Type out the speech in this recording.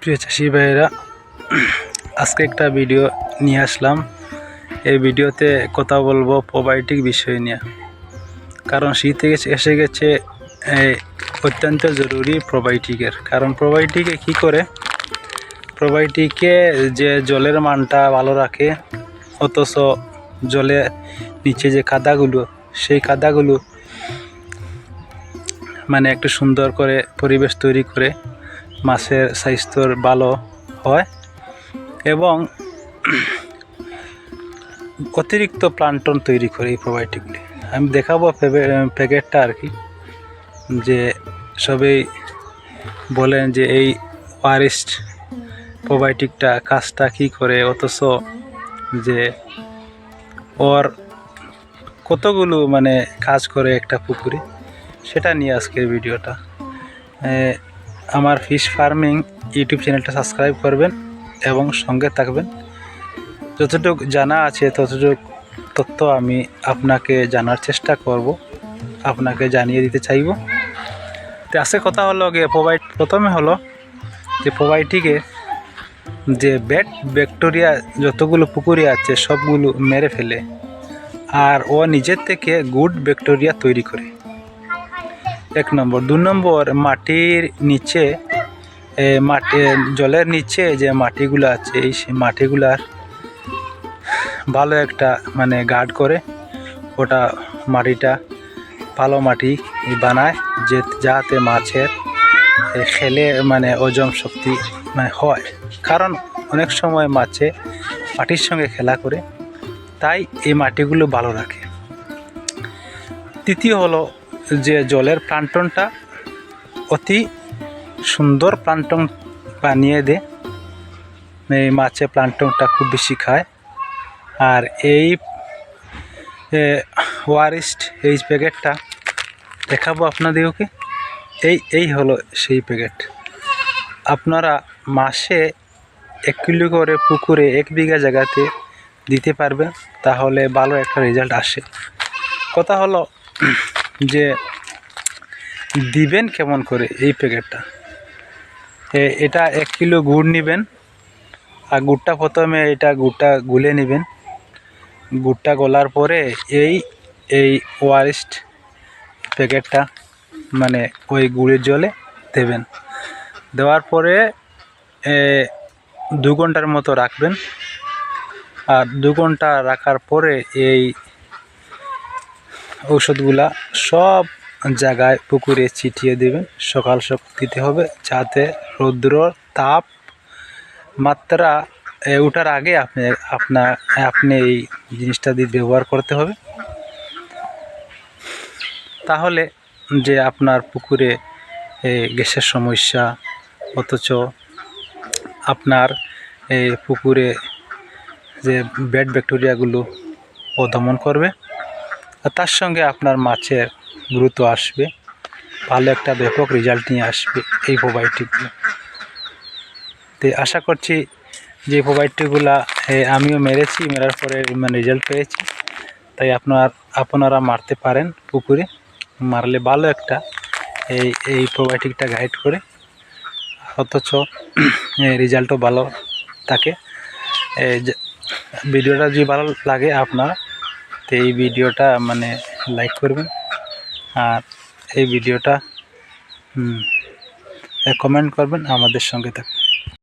প্রিয় চাষি ভাইয়েরা, আজকে একটা ভিডিও নিয়ে আসলাম। এই ভিডিওতে কথা বলব প্রোবায়োটিক বিষয় নিয়ে। কারণ শীত এসে- গেছে অত্যন্ত জরুরি প্রোবায়োটিকের। কারণ প্রোবায়োটিকে কি করে? প্রোবায়োটিকে যে জলের মানটা ভালো রাখে, অথচ জলে নিচে যে কাদাগুলো সেই কাদাগুলো মানে একটু সুন্দর করে পরিবেশ তৈরি করে মাছের স্বাস্থ্যর ভালো হয় এবং অতিরিক্ত প্লান্টন তৈরি করে এই প্রোবায়োটিকগুলি আমি দেখাবো প্যাকেটটা আর কি, যে সবাই বলেন যে এই ওয়ারিস্ট প্রোবায়োটিকটা কাজটা কী করে, অথচ যে ওর কতগুলো মানে কাজ করে একটা পুকুরে, সেটা নিয়ে আজকের ভিডিওটা। আমার ফিশ ফার্মিং ইউটিউব চ্যানেলটা সাবস্ক্রাইব করবেন এবং সঙ্গে থাকবেন। যতটুকু জানা আছে, ততটুকু তথ্য আমি আপনাকে জানার চেষ্টা করব, আপনাকে জানিয়ে দিতে চাইব। তো আজকে কথা হলো গিয়ে প্রোভাইড প্রথমে হলো যে প্রোভাইটিকে যে ব্যাট, ব্যাকটেরিয়া যতগুলো পুকুরে আছে, সবগুলো মেরে ফেলে। আর ও নিজের থেকে গুড ব্যাকটেরিয়া তৈরি করে। এক নম্বর। দু নম্বর, মাটির নিচে মাটি, জলের নিচে যে মাটিগুলো আছে, এই সেই মাটিগুলার ভালো একটা মানে গার্ড করে ওটা মাটিটা ভালো মাটি বানায়, যে, যাতে মাছের খেলে মানে ওজন শক্তি মানে হয়। কারণ অনেক সময় মাছে মাটির সঙ্গে খেলা করে, তাই এই মাটিগুলো ভালো রাখে। তৃতীয় হলো যে জলের প্লান্টনটা অতি সুন্দর প্লান্টন বানিয়ে দেয় এই মাছে প্লান্টনটা খুব বেশি খায়। আর এই ওয়ারিস্ট এই প্যাকেটটা দেখাবো আপনাদেরকে। এই এই হলো সেই প্যাকেট। আপনারা মাসে এক কিলো করে পুকুরে এক বিঘা জায়গাতে দিতে পারবেন, তাহলে ভালো একটা রেজাল্ট আসে। কথা হলো যে দিবেন কেমন করে এই প্যাকেটটা? এটা এক কিলো গুড় নেবেন, আর গুড়টা প্রথমে এটা গুড়টা গুলে নেবেন। গুড়টা গলার পরে এই এই ওয়ারিস্ট প্যাকেটটা মানে ওই গুড়ের জলে দেবেন। দেওয়ার পরে দু ঘণ্টার মতো রাখবেন। আর দু ঘণ্টা রাখার পরে এই ঔষধগুলা সব জায়গায় পুকুরে ছিটিয়ে দেবেন। সকাল সকাল দিতে হবে যাতে রৌদ্র তাপ মাত্রা ওঠার আগে আপনি আপনার আপনি এই জিনিসটা দিয়ে ব্যবহার করতে হবে। তাহলে যে আপনার পুকুরে গ্যাসের সমস্যা, অথচ আপনার এই পুকুরে যে ব্যাড ব্যাকটেরিয়াগুলো ও দমন করবে। তার সঙ্গে আপনার মাছের গুরুত্ব আসবে। ভালো একটা ব্যাপক রেজাল্ট নিয়ে আসবে এই প্রোবায়োটিকগুলো তো আশা করছি যে প্রোবায়োটিকগুলো আমিও মেরেছি, মেরার পরে মানে রেজাল্ট পেয়েছি। তাই আপনার, আপনারা মারতে পারেন পুকুরে। মারলে ভালো একটা, এই এই প্রোবায়োটিকটা গাইড করে। অথচ রেজাল্টও ভালো থাকে। ভিডিওটা যদি ভালো লাগে আপনার তো এই ভিডিওটা মানে লাইক করবেন। আর এই ভিডিওটা কমেন্ট করবেন আমাদের সঙ্গে থাকবেন।